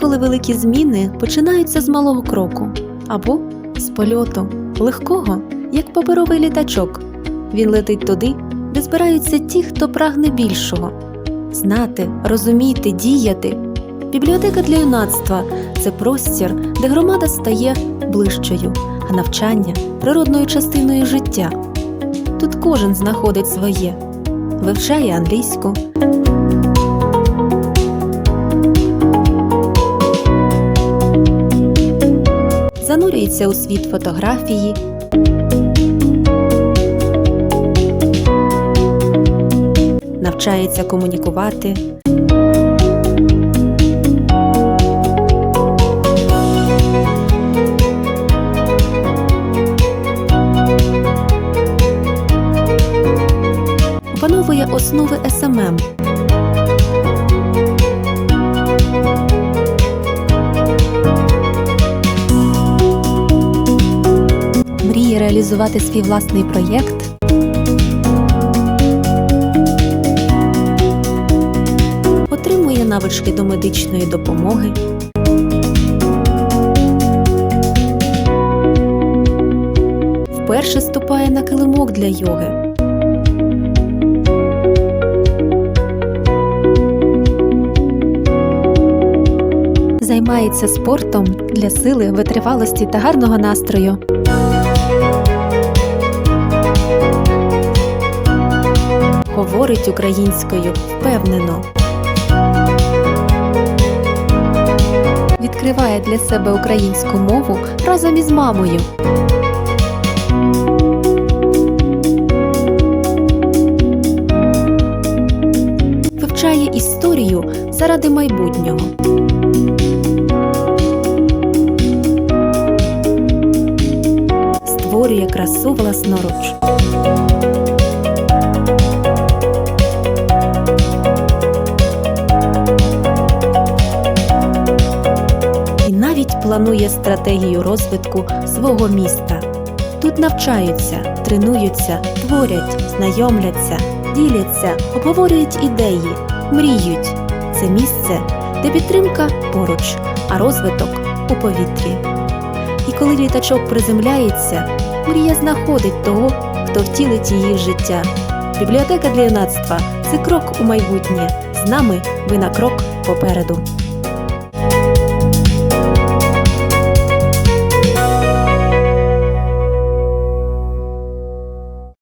Інколи великі зміни починаються з малого кроку або з польоту, легкого, як паперовий літачок. Він летить туди, де збираються ті, хто прагне більшого знати, розуміти, діяти. Бібліотека для юнацтва це простір, де громада стає ближчою, а навчання природною частиною життя. Тут кожен знаходить своє, вивчає англійську, занурюється у світ фотографії, навчається комунікувати. Опановує основи СММ. Мріє реалізувати свій власний проєкт. Отримує навички до медичної допомоги. Вперше ступає на килимок для йоги. Займається спортом для сили, витривалості та гарного настрою. Говорить українською впевнено. Відкриває для себе українську мову разом із мамою. Вивчає історію заради майбутнього. Створює красу власноруч. Планує стратегію розвитку свого міста. Тут навчаються, тренуються, творять, знайомляться, діляться, обговорюють ідеї, мріють. Це місце, де підтримка поруч, а розвиток у повітрі. І коли літачок приземляється, мрія знаходить того, хто втілить її в життя. Бібліотека для юнацтва це крок у майбутнє. З нами ви на крок попереду.